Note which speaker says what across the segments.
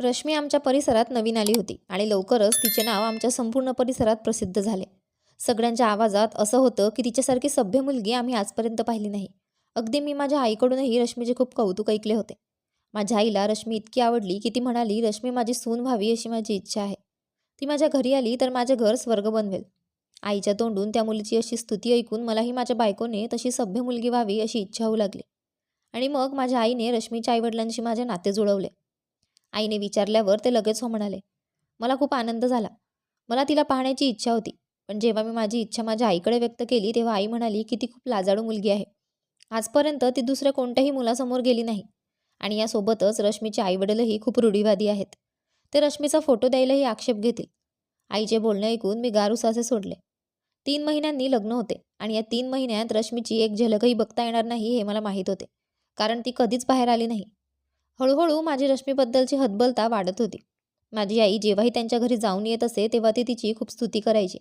Speaker 1: रश्मी आमच्या परिसरात नवीन आली होती आणि लवकरच तिचे नाव आमच्या संपूर्ण परिसरात प्रसिद्ध झाले. सगळ्यांच्या आवाजात असं होतं की तिच्यासारखी सभ्य मुलगी आम्ही आजपर्यंत पाहिली नाही. अगदी मी माझ्या आईकडूनही रश्मीचे खूप कौतुक ऐकले होते. माझ्या आईला रश्मी इतकी आवडली की ती म्हणाली रश्मी माझी सून व्हावी अशी माझी इच्छा आहे. ती माझ्या घरी आली तर माझे घर स्वर्ग बनवेल. आईच्या तोंडून त्या मुलीची अशी स्तुती ऐकून मलाही माझ्या बायकोने तशी सभ्य मुलगी व्हावी अशी इच्छा होऊ लागली. आणि मग माझ्या आईने रश्मीच्या आईवडिलांशी माझे नाते जुळवले. आईने विचारल्यावर ते लगेच हो म्हणाले. मला खूप आनंद झाला. मला तिला पाहण्याची इच्छा होती. पण जेव्हा मी माझी इच्छा माझ्या आईकडे व्यक्त केली तेव्हा आई म्हणाली की ती खूप लाजाळू मुलगी आहे. आजपर्यंत ती दुसऱ्या कोणत्याही मुलासमोर गेली नाही. आणि यासोबतच रश्मीचे आईवडीलही खूप रूढीवादी आहेत. ते रश्मीचा फोटो द्यायलाही आक्षेप घेतील. आईचे बोलणे ऐकून मी गारुसासे सोडले. तीन महिन्यांनी लग्न होते आणि या तीन महिन्यात रश्मीची एक झलकही बघता येणार नाही हे मला माहीत होते. कारण ती कधीच बाहेर आली नाही. हळूहळू माझी रश्मीबद्दलची हतबलता वाढत होती. माझी आई जेव्हाही त्यांच्या घरी जाऊन येत असे तेव्हा ती तिची खूप स्तुती करायची.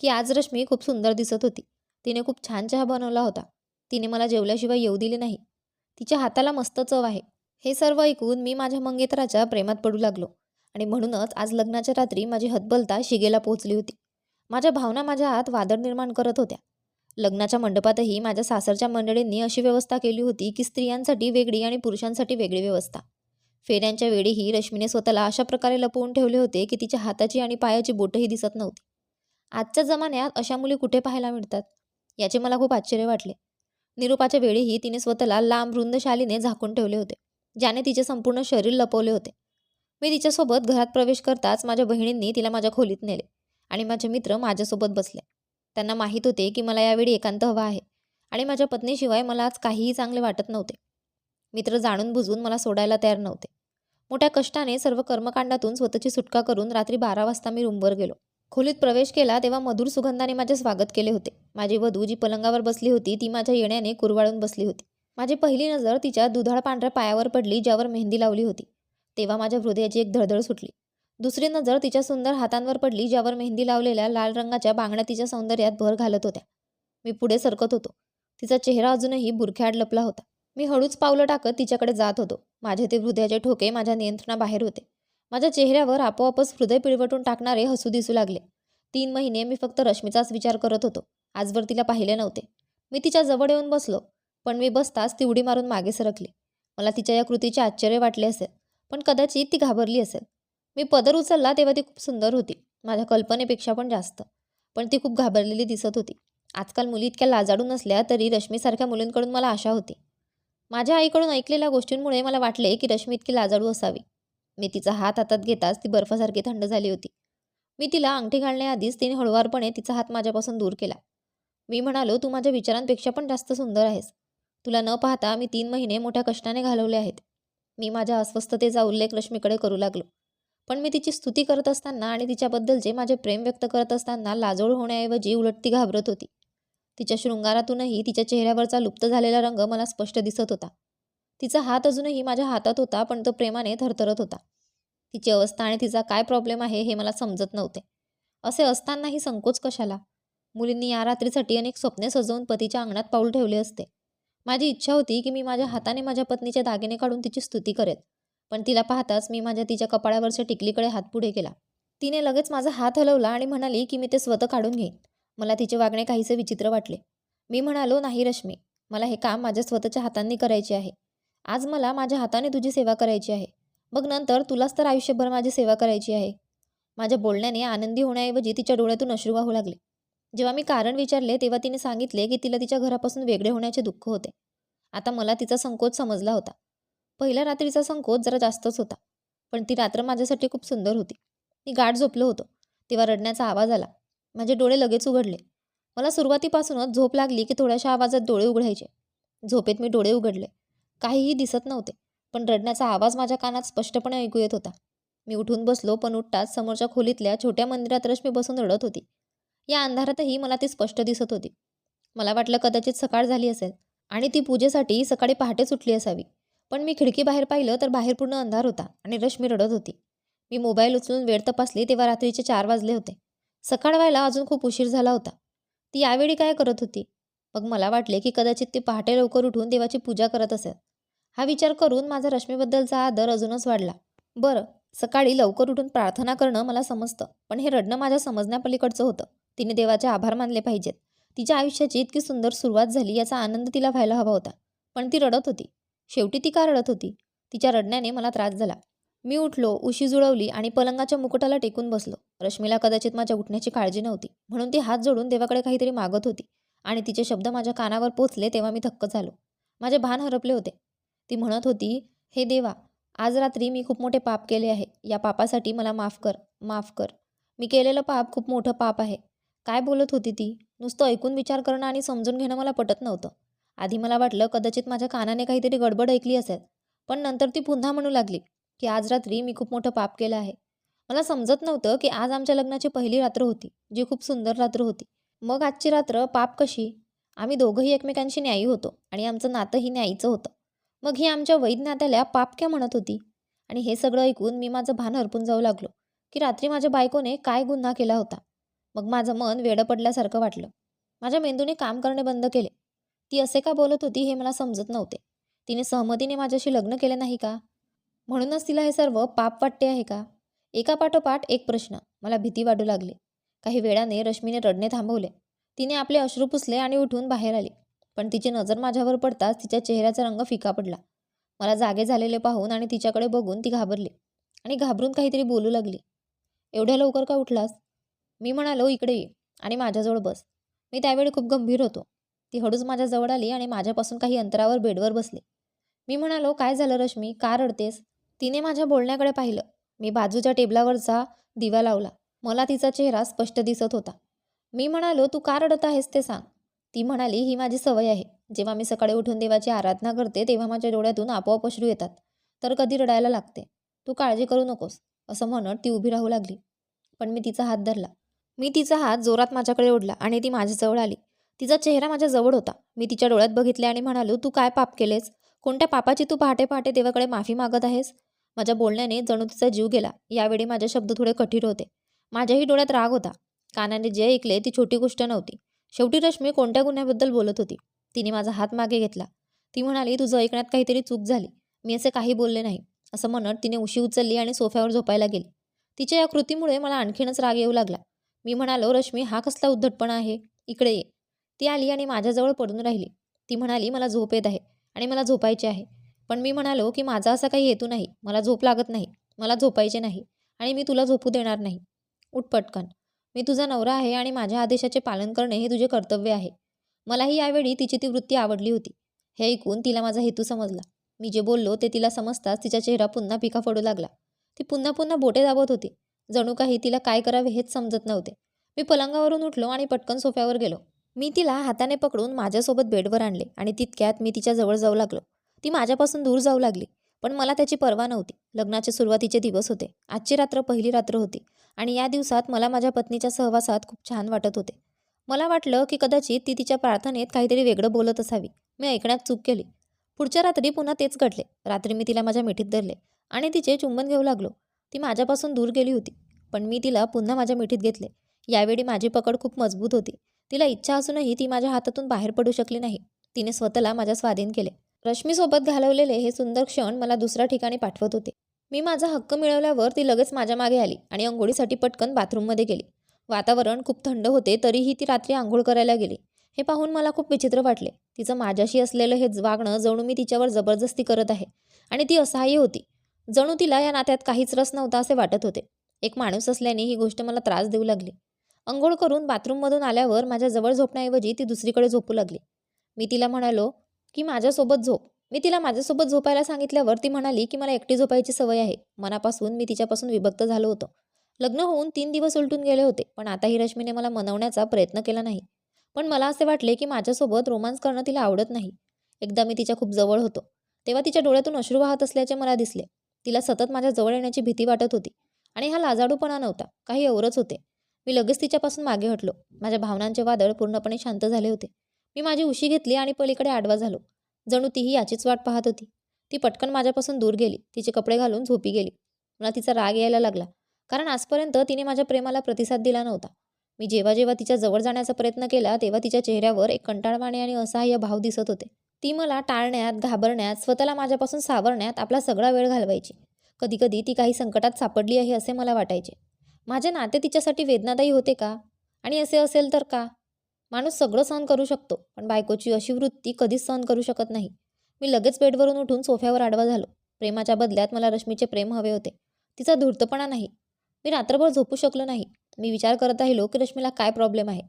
Speaker 1: की आज रश्मी खूप सुंदर दिसत होती. तिने खूप छान चहा बनवला होता. तिने मला जेवल्याशिवाय येऊ दिले नाही. तिच्या हाताला मस्त चव आहे. हे सर्व ऐकून मी माझ्या मंगेतराच्या प्रेमात पडू लागलो आणि म्हणूनच आज लग्नाच्या रात्री माझी हतबलता शिगेला पोहोचली होती. माझ्या भावना माझ्या आत वादळ निर्माण करत होत्या. लग्नाच्या मंडपातही माझ्या सासरच्या मंडळींनी अशी व्यवस्था केली होती की स्त्रियांसाठी वेगळी आणि पुरुषांसाठी वेगळी व्यवस्था. फेऱ्यांच्या वेळीही रश्मीने स्वतःला अशा प्रकारे लपवून ठेवले होते की तिच्या हाताची आणि पायाची बोटंही दिसत नव्हती. आजच्या जमान्यात अशा मुली कुठे पाहायला मिळतात? याचे मला खूप आश्चर्य वाटले. निरूपाच्या वेळीही तिने स्वतःला लांब रुंद शालीने झाकून ठेवले होते ज्याने तिचे संपूर्ण शरीर लपवले होते. मी तिच्यासोबत घरात प्रवेश करताच माझ्या बहिणींनी तिला माझ्या खोलीत नेले आणि माझे मित्र माझ्यासोबत बसले. त्यांना माहीत होते की मला यावेळी एकांत हवा आहे आणि माझ्या पत्नीशिवाय मला आज काहीही चांगले वाटत नव्हते. मित्र जाणून बुजून मला सोडायला तयार नव्हते. मोठ्या कष्टाने सर्व कर्मकांडातून स्वतःची सुटका करून रात्री बारा वाजता मी रूमवर गेलो. खोलीत प्रवेश केला तेव्हा मधुर सुगंधाने माझे स्वागत केले होते. माझी वधू जी पलंगावर बसली होती ती माझ्या येण्याने कुरवाळून बसली होती. माझी पहिली नजर तिच्या दुधाळ पांढऱ्या पायावर पडली ज्यावर मेहंदी लावली होती. तेव्हा माझ्या हृदयाची एक धडधड सुटली. दुसरी नजर तिच्या सुंदर हातांवर पडली ज्यावर मेहंदी लावलेल्या लाल रंगाच्या बांगड्या तिच्या सौंदर्यात भर घालत होत्या. मी पुढे सरकत होतो. तिचा चेहरा अजूनही बुरख्याआड लपला होता. मी हळूच पावलं टाकत तिच्याकडे जात होतो. माझे ते हृदयाचे ठोके माझ्या नियंत्रणाबाहेर होते. माझ्या चेहऱ्यावर आपोआपच हृदय पिळवटून टाकणारे हसू दिसू लागले. तीन महिने मी फक्त रश्मीचाच विचार करत होतो. आजवर तिला पाहिले नव्हते. मी तिच्या जवळ येऊन बसलो पण मी बसताच ती उडी मारून मागे सरकली. मला तिच्या या कृतीचे आश्चर्य वाटले असेल पण कदाचित ती घाबरली असेल. मी पदर उचलला तेव्हा ती खूप सुंदर होती. माझ्या कल्पनेपेक्षा पण जास्त. पण ती खूप घाबरलेली दिसत होती. आजकाल मुली इतक्या लाजाडू नसल्या तरी रश्मीसारख्या मुलींकडून मला आशा होती. माझ्या आईकडून ऐकलेल्या गोष्टींमुळे मला वाटले की रश्मी इतकी लाजाडू असावी. मी तिचा हात हातात घेताच ती बर्फासारखी थंड झाली होती. मी तिला अंगठी घालण्याआधीच तिने हळुवारपणे तिचा हात माझ्यापासून दूर केला. मी म्हणालो तू माझ्या विचारांपेक्षा पण जास्त सुंदर आहेस. तुला न पाहता मी तीन महिने मोठ्या कष्टाने घालवले आहेत. मी माझ्या अस्वस्थतेचा उल्लेख रश्मीकडे करू लागलो. पण मी तिची स्तुती करत असताना आणि तिच्याबद्दलचे माझे प्रेम व्यक्त करत असताना लाजोळ होण्याऐवजी उलट ती घाबरत होती. तिच्या शृंगारातूनही तिच्या चेहऱ्यावरचा लुप्त झालेला रंग मला स्पष्ट दिसत होता. तिचा हात अजूनही माझ्या हातात होता पण तो प्रेमाने थरथरत होता. तिची अवस्था आणि तिचा काय प्रॉब्लेम आहे हे मला समजत नव्हते. असे असतानाही संकोच कशाला? मुलींनी या रात्रीसाठी अनेक स्वप्ने सजवून पतीच्या अंगणात पाऊल ठेवले असते. माझी इच्छा होती की मी माझ्या हाताने माझ्या पत्नीचे दागिने काढून तिची स्तुती करेन पण तिला पाहताच मी माझ्या तिच्या कपाळावरच्या टिकलीकडे हात पुढे केला. तिने लगेच माझा हात हलवला आणि म्हणाली की मी ते स्वतः काढून घेईन. मला तिचे वागणे काहीसे विचित्र वाटले. मी म्हणालो नाही रश्मी मला हे काम माझ्या स्वतःच्या हातांनी करायचे आहे. आज मला माझ्या हाताने तुझी सेवा करायची आहे. मग नंतर तुलाच तर आयुष्यभर माझी सेवा करायची आहे. माझ्या बोलण्याने आनंदी होण्याऐवजी तिच्या डोळ्यातून अश्रू वाहू लागले. जेव्हा मी कारण विचारले तेव्हा तिने सांगितले की तिला तिच्या घरापासून वेगळे होण्याचे दुःख होते. आता मला तिचा संकोच समजला होता. पहिल्या रात्रीचा संकोच जरा जास्तच होता पण ती रात्र माझ्यासाठी खूप सुंदर होती. मी गाठ झोपलो होतो तेव्हा रडण्याचा आवाज आला. माझे डोळे लगेच उघडले. मला सुरुवातीपासूनच झोप लागली की थोड्याशा आवाजात डोळे उघडायचे. झोपेत मी डोळे उघडले. काहीही दिसत नव्हते पण रडण्याचा आवाज माझ्या कानात स्पष्टपणे ऐकू येत होता. मी उठून बसलो पण उठताच समोरच्या खोलीतल्या छोट्या मंदिरात रश्मी बसून रडत होती. या अंधारातही मला ती स्पष्ट दिसत होती. मला वाटलं कदाचित सकाळ झाली असेल आणि ती पूजेसाठी सकाळी पहाटे सुटली असावी. पण मी खिडकी बाहेर पाहिलं तर बाहेर पूर्ण अंधार होता आणि रश्मी रडत होती. मी मोबाईल उचलून वेळ तपासली तेव्हा रात्रीचे चार वाजले होते. सकाळ व्हायला अजून खूप उशीर झाला होता. ती यावेळी काय करत होती? मग मला वाटले की कदाचित ती पहाटे लवकर उठून देवाची पूजा करत असेल. हा विचार करून माझा रश्मीबद्दलचा आदर अजूनच वाढला. बरं सकाळी लवकर उठून प्रार्थना करणं मला समजतं पण हे रडणं माझ्या समजण्यापलीकडचं होतं. तिने देवाचे आभार मानले पाहिजेत. तिच्या आयुष्याची इतकी सुंदर सुरुवात झाली याचा आनंद तिला व्हायला हवा होता. पण ती रडत होती. शेवटी ती का रडत होती? तिच्या रडण्याने मला त्रास झाला. मी उठलो उशी जुळवली आणि पलंगाच्या मुकुटाला टेकून बसलो. रश्मीला कदाचित माझ्या उठण्याची काळजी नव्हती. म्हणून ती हात जोडून देवाकडे काहीतरी मागत होती आणि तिचे शब्द माझ्या कानावर पोचले तेव्हा मी थक्क झालो. माझे भान हरपले होते. ती म्हणत होती हे देवा आज रात्री मी खूप मोठे पाप केले आहे. या पापासाठी मला माफ कर माफ कर. मी केलेलं पाप खूप मोठं पाप आहे. काय बोलत होती ती? नुसतं ऐकून विचार करणं आणि समजून घेणं मला पटत नव्हतं. आधी मला वाटलं कदाचित माझ्या कानाने काहीतरी गडबड ऐकली असेल पण नंतर ती पुन्हा म्हणू लागली की आज रात्री मी खूप मोठं पाप केलं आहे. मला समजत नव्हतं की आज आमच्या लग्नाची पहिली रात्र होती जी खूप सुंदर रात्र होती. मग आजची रात्र पाप कशी? आम्ही दोघंही एकमेकांशी न्यायी होतो आणि आमचं नातंही न्यायीचं होतं. मग ही आमच्या वैध नात्याला पाप क्या म्हणत होती? आणि हे सगळं ऐकून मी माझं भान हरपून जाऊ लागलो की रात्री माझ्या बायकोने काय गुन्हा केला होता? मग माझं मन वेडं पडल्यासारखं वाटलं. माझ्या मेंदूने काम करणे बंद केले. ती असे का बोलत होती हे मला समजत नव्हते. तिने सहमतीने माझ्याशी लग्न केले नाही का? म्हणूनच तिला हे सर्व पाप वाटते आहे का? एका पाठोपाठ एक प्रश्न. मला भीती वाटू लागली. काही वेळाने रश्मीने रडणे थांबवले. तिने आपले अश्रू पुसले आणि उठून बाहेर आली. पण तिची नजर माझ्यावर पडताच तिच्या चेहऱ्याचा रंग फिका पडला. मला जागे झालेले पाहून आणि तिच्याकडे बघून ती घाबरली आणि घाबरून काहीतरी बोलू लागली. एवढ्या लवकर का उठलास? मी म्हणालो इकडे ये आणि माझ्याजवळ बस. मी त्यावेळी खूप गंभीर होतो. ती हळूच माझ्याजवळ आली आणि माझ्यापासून काही अंतरावर बेडवर बसली. मी म्हणालो काय झालं रश्मी? का रडतेस? तिने माझ्या बोलण्याकडे पाहिलं. मी बाजूच्या टेबलावरचा दिवा लावला. मला तिचा चेहरा स्पष्ट दिसत होता. मी म्हणालो तू का रडत आहेस ते सांग. ती म्हणाली ही माझी सवय आहे. जेव्हा मी सकाळी उठून देवाची आराधना करते तेव्हा माझ्या डोळ्यातून आपोआप अश्रू येतात. तर कधी रडायला लागते. तू काळजी करू नकोस. असं म्हणत ती उभी राहू लागली. पण मी तिचा हात धरला. मी तिचा हात जोरात माझ्याकडे ओढला आणि ती माझ्याजवळ आली. तिचा चेहरा माझ्या जवळ होता. मी तिच्या डोळ्यात बघितले आणि म्हणालो तू काय पाप केलेस? कोणत्या पापाची तू पहाटे पहाटे देवाकडे माफी मागत आहेस? माझ्या बोलण्याने जणू तिचा जीव गेला. यावेळी माझे शब्द थोडे कठीण होते. माझ्याही डोळ्यात राग होता. कानाने जे ऐकले ती छोटी गोष्ट नव्हती. शेवटी रश्मी कोणत्या गुन्ह्याबद्दल बोलत होती? तिने माझा हात मागे घेतला. ती म्हणाली तुझं ऐकण्यात काहीतरी चूक झाली. मी असे काही बोलले नाही. असं म्हणत तिने उशी उचलली आणि सोफ्यावर झोपायला गेली. तिच्या या कृतीमुळे मला आणखीनच राग येऊ लागला. मी म्हणालो रश्मी हा कसला उद्धटपणा आहे? इकडे ये. ती आली आणि माझ्याजवळ पडून राहिली. ती म्हणाली मला झोप येत आहे आणि मला झोपायचे आहे. पण मी म्हणालो की माझा असा काही हेतू नाही. मला झोप लागत नाही. मला झोपायचे नाही आणि मी तुला झोपू देणार नाही. उठ पटकन. मी तुझा नवरा आहे आणि माझ्या आदेशाचे पालन करणे हे तुझे कर्तव्य आहे. मलाही यावेळी तिची ती वृत्ती आवडली होती. हे ऐकून तिला माझा हेतू समजला. मी जे बोललो ते तिला समजताच तिचा चेहरा पुन्हा पिका पडू लागला. ती पुन्हा पुन्हा बोटे दाबत होती. जणू काही तिला काय करावे हेच समजत नव्हते. मी पलंगावरून उठलो आणि पटकन सोफ्यावर गेलो. मी तिला हाताने पकडून माझ्यासोबत बेडवर आणले आणि तितक्यात मी तिच्या जवळ जाऊ लागलो. ती माझ्यापासून दूर जाऊ लागली पण मला त्याची पर्वा नव्हती. लग्नाचे सुरुवातीचे दिवस होते आजची रात्र पहिली रात्र होती आणि या दिवसात मला माझ्या पत्नीच्या सहवासात खूप छान वाटत होते. मला वाटलं की कदाचित ती तिच्या प्रार्थनेत काहीतरी वेगळं बोलत असावी. मी ऐकण्यात चूक केली. पुढच्या रात्री पुन्हा तेच घडले. रात्री मी तिला माझ्या मिठीत धरले आणि तिचे चुंबन घेऊ लागलो. ती माझ्यापासून दूर गेली होती पण मी तिला पुन्हा माझ्या मिठीत घेतले. यावेळी माझी पकड खूप मजबूत होती. तिला इच्छा असूनही ती माझ्या हातातून बाहेर पडू शकली नाही. तिने स्वतःला माझ्या स्वाधीन केले. रश्मीसोबत घालवलेले हे सुंदर क्षण मला दुसऱ्या ठिकाणी पाठवत होते. मी माझा हक्क मिळवल्यावर ती लगेच माझ्या मागे आली आणि अंघोळीसाठी पटकन बाथरूममध्ये गेली. वातावरण खूप थंड होते तरीही ती रात्री आंघोळ करायला गेली. हे पाहून मला खूप विचित्र वाटले. तिचं माझ्याशी असलेलं हे वागणं जणू मी तिच्यावर जबरदस्ती करत आहे आणि ती असहाय्य होती. जणू तिला या नात्यात काहीच रस नव्हता असे वाटत होते. एक माणूस असल्याने ही गोष्ट मला त्रास देऊ लागली. अंघोळ करून बाथरूममधून आल्यावर माझ्या जवळ झोपण्याऐवजी ती दुसरीकडे झोपू लागली. मी तिला म्हणालो की माझ्यासोबत झोप. मी तिला माझ्यासोबत झोपायला सांगितल्यावर ती म्हणाली की मला एकटी झोपायची सवय आहे. मनापासून मी तिच्यापासून विभक्त झालो होतो. लग्न होऊन तीन दिवस उलटून गेले होते पण आताही रश्मीने मला मनवण्याचा प्रयत्न केला नाही. पण मला असे वाटले की माझ्यासोबत रोमांस करणं तिला आवडत नाही. एकदा मी तिच्या खूप जवळ होतो. तेव्हा तिच्या डोळ्यातून अश्रू वाहत असल्याचे मला दिसले. तिला सतत माझ्या जवळ येण्याची भीती वाटत होती आणि हा लाजाडूपणा नव्हता. काही औरच होते. मी लगेच तिच्यापासून मागे हटलो. माझ्या भावनांचे वादळ पूर्णपणे शांत झाले होते. मी माझी उशी घेतली आणि पलीकडे आडवा झालो. जणू तीही याचीच वाट पाहत होती. ती पटकन माझ्यापासून दूर गेली. तिचे कपडे घालून झोपी गेली. मला तिचा राग यायला लागला. कारण आजपर्यंत तिने माझ्या प्रेमाला प्रतिसाद दिला नव्हता. मी जेव्हा जेव्हा तिच्या जवळ जाण्याचा प्रयत्न केला तेव्हा तिच्या चेहऱ्यावर एक कंटाळवाणे आणि असहाय्य भाव दिसत होते. ती मला टाळण्यात घाबरण्यात स्वतःला माझ्यापासून सावरण्यात आपला सगळा वेळ घालवायची. कधीकधी ती काही संकटात सापडली आहे असे मला वाटायचे. माझे नाते तिच्यासाठी वेदनादायी होते का? आणि असे असेल तर का? माणूस सगळं सहन करू शकतो पण बायकोची अशी वृत्ती कधीच सहन करू शकत नाही. मी लगेच बेडवरून उठून सोफ्यावर आडवा झालो. प्रेमाच्या बदल्यात मला रश्मीचे प्रेम हवे होते. तिचा धूर्तपणा नाही. मी रात्रभर झोपू शकलो नाही. मी विचार करत राहिलो की रश्मीला काय प्रॉब्लेम आहे?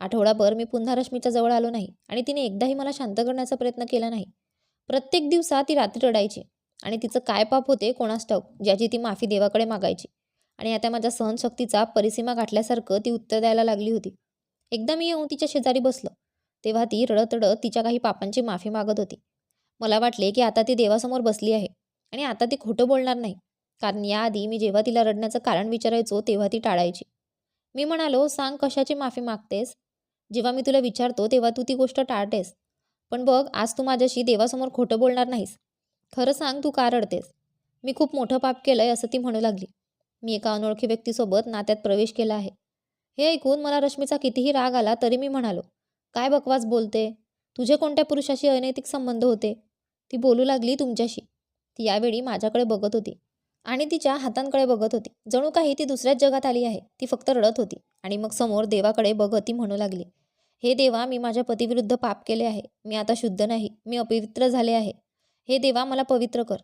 Speaker 1: आठवडाभर मी पुन्हा रश्मीच्या जवळ आलो नाही आणि तिने एकदाही मला शांत करण्याचा प्रयत्न केला नाही. प्रत्येक दिवसा ती रात्री रडायची आणि तिचं काय पाप होते कोणास ठाऊक ज्याची ती माफी देवाकडे मागायची. आणि आता माझ्या सहनशक्तीचा परिसीमा गाठल्यासारखं ती उत्तर द्यायला लागली होती. एकदा मी येऊन तिच्या शेजारी बसलो. तेव्हा ती रडत रडत तिच्या काही पापांची माफी मागत होती. मला वाटले की आता ती देवासमोर बसली आहे आणि आता ती खोटं बोलणार नाही. कारण याआधी मी जेव्हा तिला रडण्याचं कारण विचारायचो तेव्हा ती टाळायची. मी म्हणालो सांग कशाची माफी मागतेस? जेव्हा मी तुला विचारतो तेव्हा तू ती गोष्ट टाळतेस. पण बघ आज तू माझ्याशी देवासमोर खोटं बोलणार नाहीस. खरं सांग तू का रडतेस? मी खूप मोठं पाप केलं आहे असं ती म्हणू लागली. मी एका अनोळखी व्यक्तीसोबत नात्यात प्रवेश केला आहे. हे ऐकून मला रश्मीचा कितीही राग आला तरी मी म्हणालो काय बकवास बोलते? तुझे कोणत्या पुरुषाशी अनैतिक संबंध होते? ती बोलू लागली तुमच्याशी. ती यावेळी माझ्याकडे बघत होती आणि तिच्या हातांकडे बघत होती. जणू काही ती दुसऱ्याच जगात आली आहे. ती फक्त रडत होती आणि मग समोर देवाकडे बघत ती म्हणू लागली हे देवा मी माझ्या पतीविरुद्ध पाप केले आहे. मी आता शुद्ध नाही. मी अपवित्र झाले आहे. हे देवा मला पवित्र कर.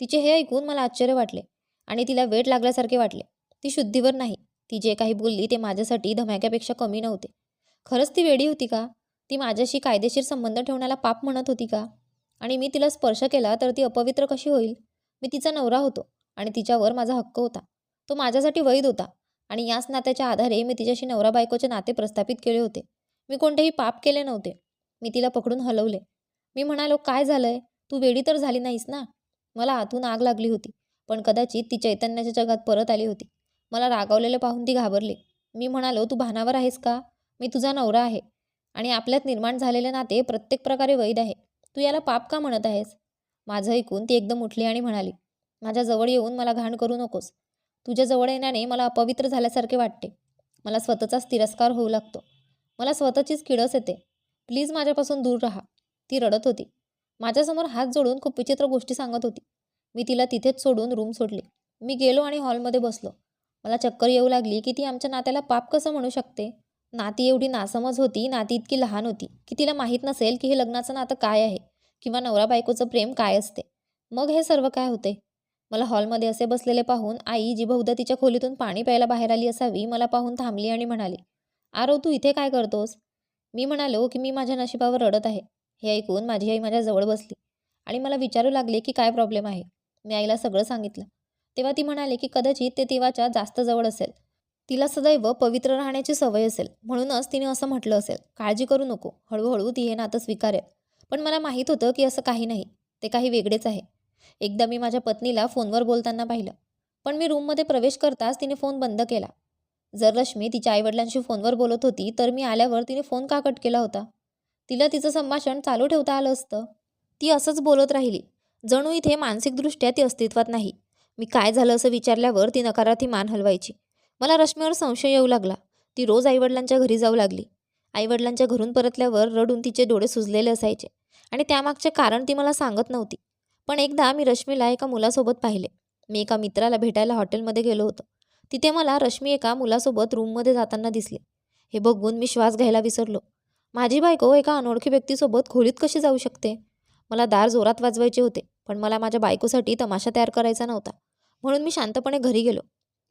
Speaker 1: तिचे हे ऐकून मला आश्चर्य वाटले. आणि तिला वेट लागल्यासारखे वाटले. ती शुद्धीवर नाही. ती जे काही बोलली ते माझ्यासाठी धमाक्यापेक्षा कमी नव्हते. खरंच ती वेडी होती का? ती माझ्याशी कायदेशीर संबंध ठेवण्याला पाप म्हणत होती का? आणि मी तिला स्पर्श केला तर ती अपवित्र कशी होईल? मी तिचा नवरा होतो आणि तिच्यावर माझा हक्क होता. तो माझ्यासाठी वैध होता आणि याच नात्याच्या आधारे मी तिच्याशी नवरा बायकोचे नाते प्रस्थापित केले होते. मी कोणतेही पाप केले नव्हते. मी तिला पकडून हलवले. मी म्हणालो काय झालंय? तू वेडी तर झाली नाहीस ना? मला आतून आग लागली होती. पण कदाचित ती चैतन्याच्या जगात परत आली होती. मला रागावलेले पाहून ती घाबरली. मी म्हणालो तू भानावर आहेस का? मी तुझा नवरा आहे आणि आपल्यात निर्माण झालेले नाते प्रत्येक प्रकारे वैध आहे. तू याला पाप का म्हणत आहेस? माझं ऐकून ती एकदम उठली आणि म्हणाली माझ्या जवळ येऊन मला घाण करू नकोस. तुझ्या जवळ येण्याने मला अपवित्र झाल्यासारखे वाटते. मला स्वतःचाच तिरस्कार होऊ लागतो. मला स्वतःचीच किडस येते. प्लीज माझ्यापासून दूर राहा. ती रडत होती. माझ्यासमोर हात जोडून खूप विचित्र गोष्टी सांगत होती. मी तिला तिथेच सोडून रूम सोडली. मी गेलो आणि हॉलमध्ये बसलो. मला चक्कर येऊ लागली की ती आमच्या नात्याला पाप कसं म्हणू शकते? नाती एवढी नासमज होती नाती इतकी लहान होती की तिला माहीत नसेल की हे लग्नाचं नातं काय आहे किंवा नवरा बायकोचं प्रेम काय असते. मग हे सर्व काय होते? मला हॉलमध्ये असे बसलेले पाहून आई जी बहुधा तिच्या खोलीतून पाणी प्यायला बाहेर आली असावी मला पाहून थांबली आणि म्हणाली आरो तू इथे काय करतोस? मी म्हणालो की मी माझ्या नशिबावर रडत आहे. हे ऐकून माझी आई माझ्या जवळ बसली आणि मला विचारू लागले की काय प्रॉब्लेम आहे? मी आईला सगळं सांगितलं. तेव्हा ती म्हणाले की कदाचित ते देवाच्या जास्त जवळ असेल. तिला सदैव पवित्र राहण्याची सवय असेल. म्हणूनच तिने असं म्हटलं असेल. काळजी करू नको. हळूहळू ती हे नातं स्वीकारेल. पण मला माहीत होतं की असं काही नाही. ते काही वेगळेच आहे. एकदा मी माझ्या पत्नीला फोनवर बोलताना पाहिलं. पण मी रूममध्ये प्रवेश करताच तिने फोन बंद केला. जर रश्मी तिच्या आईवडिलांशी फोनवर बोलत होती तर मी आल्यावर तिने फोन का कट केला होता? तिला तिचं संभाषण चालू ठेवता आलं असतं. ती असंच बोलत राहिली. जणू इथे मानसिकदृष्ट्या ती अस्तित्वात नाही. मी काय झालं असं विचारल्यावर ती नकारार्थी मान हलवायची. मला रश्मीवर संशय येऊ लागला. ती रोज आईवडिलांच्या घरी जाऊ लागली. आईवडिलांच्या घरून परतल्यावर रडून तिचे डोळे सुजलेले असायचे आणि त्यामागचे कारण ती मला सांगत नव्हती. पण एकदा मी रश्मीला एका मुलासोबत पाहिले. मी एका मित्राला भेटायला हॉटेलमध्ये गेलो होतो. तिथे मला रश्मी एका मुलासोबत रूममध्ये जाताना दिसले. हे बघून मी श्वास घ्यायला विसरलो. माझी बायको एका अनोळखी व्यक्तीसोबत खोलीत कशी जाऊ शकते? मला दार जोरात वाजवायचे होते पण मला माझ्या बायकोसाठी तमाशा तयार करायचा नव्हता. म्हणून मी शांतपणे घरी गेलो.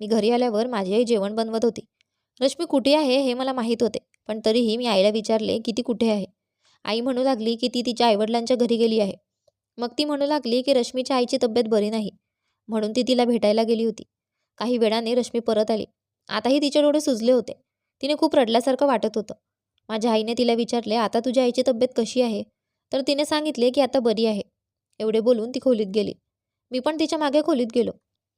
Speaker 1: मी घरी आल्यावर माझी आई जेवण बनवत होती. रश्मी कुठे आहे हे मला माहीत होते पण तरीही मी आईला विचारले की ती कुठे आहे. आई म्हणू लागली की ती तिच्या आईवडिलांच्या घरी गेली आहे. मग ती म्हणू लागली की रश्मीच्या आईची तब्येत बरी नाही म्हणून ती तिला भेटायला गेली होती. काही वेळाने रश्मी परत आली. आताही तिचे डोळे सुजले होते. तिने खूप रडल्यासारखं वाटत होतं. माझ्या आईने तिला विचारले आता तुझ्या आईची तब्येत कशी आहे? तर तिने सांगितले की आता बरी आहे. एवढे बोलून ती खोलीत गेली. मी पण तिच्यामागे खोलीत गेलो.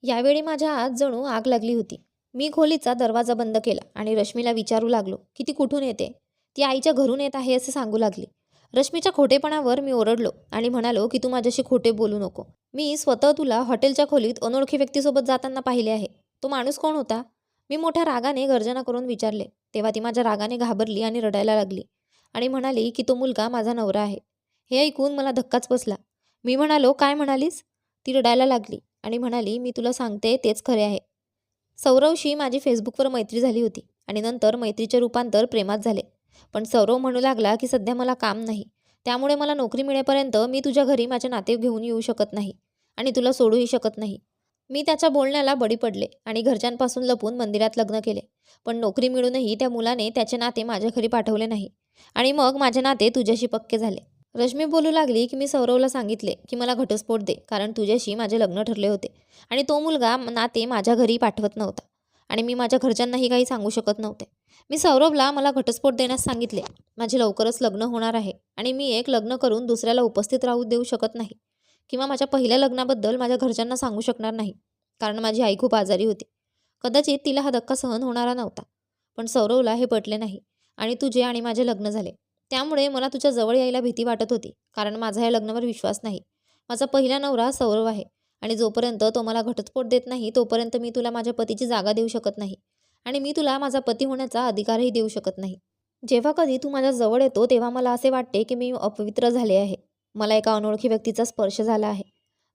Speaker 1: यावेळी माझ्या आत जणू आग लागली होती. मी खोलीचा दरवाजा बंद केला आणि रश्मीला विचारू लागलो की ती कुठून येते? ती आईच्या घरून येत आहे असे सांगू लागली. रश्मीच्या खोटेपणावर मी ओरडलो आणि म्हणालो की तू माझ्याशी खोटे बोलू नको. मी स्वतः तुला हॉटेलच्या खोलीत अनोळखी व्यक्तीसोबत जाताना पाहिले आहे. तो माणूस कोण होता? मी मोठ्या रागाने गर्जना करून विचारले. तेव्हा ती माझ्या रागाने घाबरली आणि रडायला लागली आणि म्हणाली की तो मुलगा माझा नवरा आहे. हे ऐकून मला धक्काच बसला. मी म्हणालो काय म्हणालीस? ती रडायला लागली आणि म्हणाली मी तुला सांगते तेच खरे आहे. सौरवशी माझी फेसबुकवर मैत्री झाली होती आणि नंतर मैत्रीचे रूपांतर प्रेमात झाले. पण सौरव म्हणू लागला की सध्या मला काम नाही. त्यामुळे मला नोकरी मिळेपर्यंत मी तुझ्या घरी माझे नाते घेऊन येऊ शकत नाही आणि तुला सोडूही शकत नाही. मी त्याच्या बोलण्याला बळी पडले आणि घरच्यांपासून लपून मंदिरात लग्न केले. पण नोकरी मिळूनही त्या मुलाने त्याचे नाते माझ्या घरी पाठवले नाही आणि मग माझे नाते तुझ्याशी पक्के झाले. रश्मी बोलू लागली की मी सौरवला सांगितले की मला घटस्फोट दे कारण तुझ्याशी माझे लग्न ठरले होते. आणि तो मुलगा नाते माझ्या घरी पाठवत नव्हता. आणि मी माझ्या घरच्यांनाही काही सांगू शकत नव्हते. मी सौरभला मला घटस्फोट देण्यास सांगितले. माझे लवकरच लग्न होणार आहे आणि मी एक लग्न करून दुसऱ्याला उपस्थित राहू देऊ शकत नाही किंवा माझ्या पहिल्या लग्नाबद्दल माझ्या घरच्यांना सांगू शकणार नाही कारण माझी आई खूप आजारी होती. कदाचित तिला हा धक्का सहन होणारा नव्हता. पण सौरवला हे पटले नाही. आणि तुझे आणि माझे लग्न झाले. त्यामुळे मला तुझ्या जवळ यायला भीती वाटत होती कारण माझा या लग्नावर विश्वास नाही. माझा पहिला नवरा सौरव आहे आणि जोपर्यंत तो मला घटस्फोट देत नाही तोपर्यंत मी तुला माझ्या पतीची जागा देऊ शकत नाही आणि मी तुला माझा पती होण्याचा अधिकारही देऊ शकत नाही. जेव्हा कधी तू माझ्या जवळ येतो तेव्हा मला असे वाटते की मी अपवित्र झाले आहे. मला एका अनोळखी व्यक्तीचा स्पर्श झाला आहे.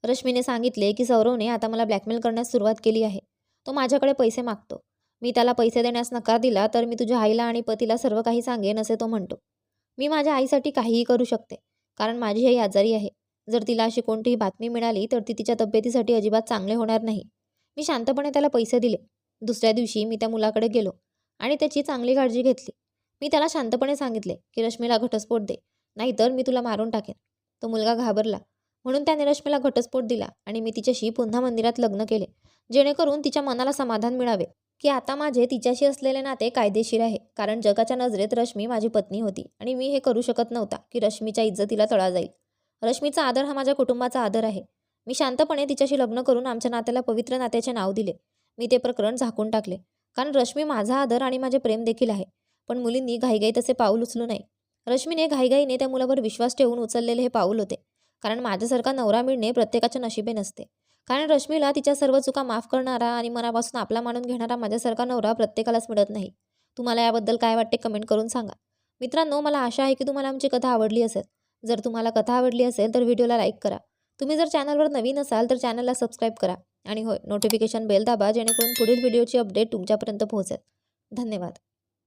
Speaker 1: रश्मीने सांगितले की सौरवने आता मला ब्लॅकमेल करण्यास सुरुवात केली आहे. तो माझ्याकडे पैसे मागतो. मी त्याला पैसे देण्यास नकार दिला तर मी तुझ्या आईला आणि पतीला सर्व काही सांगेन असे तो म्हणतो. मी माझ्या आईसाठी काहीही करू शकते कारण माझी आई आजारी आहे. जर तिला अशी कोणतीही बातमी मिळाली तर ती तिच्या तब्येतीसाठी अजिबात चांगले होणार नाही. मी शांतपणे त्याला पैसे दिले. दुसऱ्या दिवशी मी त्या मुलाकडे गेलो आणि त्याची चांगली काळजी घेतली. मी त्याला शांतपणे सांगितले की रश्मीला घटस्फोट दे नाहीतर मी तुला मारून टाकेन. तो मुलगा घाबरला. म्हणून त्याने रश्मीला घटस्फोट दिला आणि मी तिच्याशी पुन्हा मंदिरात लग्न केले जेणेकरून तिच्या मनाला समाधान मिळावे. की आता माझे तिच्याशी असलेले नाते कायदेशीर आहे. कारण जगाच्या नजरेत रश्मी माझी पत्नी होती आणि मी हे करू शकत नव्हता की रश्मीच्या इज्जतीला तळा जाईल. रश्मीचा आदर हा माझ्या कुटुंबाचा आदर आहे. मी शांतपणे तिच्याशी लग्न करून आमच्या नात्याला पवित्र नात्याचे नाव दिले. मी ते प्रकरण झाकून टाकले. कारण रश्मी माझा आदर आणि माझे प्रेम देखील आहे. पण मुलींनी घाईघाई तसे पाऊल उचलू नये. रश्मीने घाईघाईने त्या मुलावर विश्वास ठेवून उचललेले हे पाऊल होते. कारण माझ्यासारखा नवरा मिळणे प्रत्येकाच्या नशिबे नसते. कारण रश्मीला तिच्या सर्व चुका माफ करणारा आणि मनापासून आपला मानून घेणारा माझ्यासारखा नवरा प्रत्येकालाच मिळत नाही. तुम्हाला याबद्दल काय वाटते कमेंट करून सांगा. मित्रांनो मला आशा आहे की तुम्हाला आमची कथा आवडली असेल. जर तुम्हाला कथा आवडली असेल तर व्हिडिओला लाईक करा. तुम्ही जर चॅनलवर नवीन असाल तर चॅनलला सबस्क्राईब करा आणि होय नोटिफिकेशन बेल दाबा जेणेकरून पुढील व्हिडिओची अपडेट तुमच्यापर्यंत पोहोचेल. धन्यवाद.